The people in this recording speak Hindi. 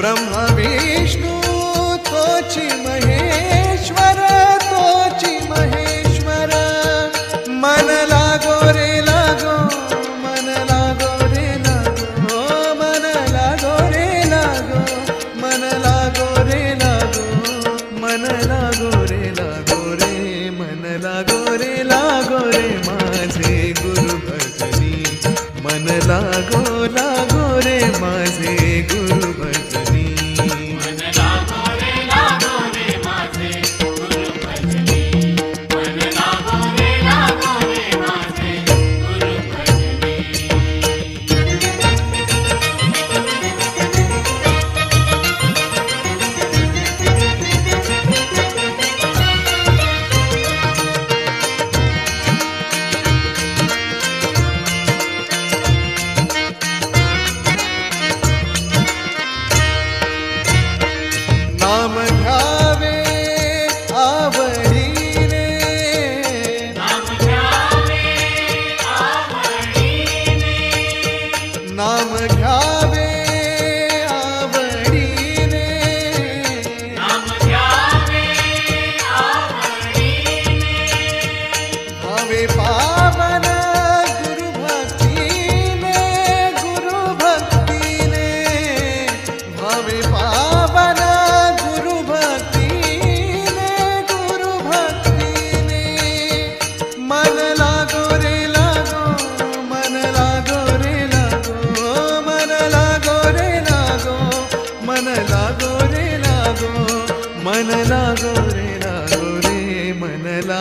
ब्रह्मा विष्णू, तोची महेश्वर तोची महेश्वर। मन लागो रे लागो, मन लागो रे लागो, मन लागो रे लागो, मन लागो रे लागो, मन लागो रे लागो रे, मन लागो रे लागो रे माझे गुरु भजनी। मन लागो लागो रे माझे पावन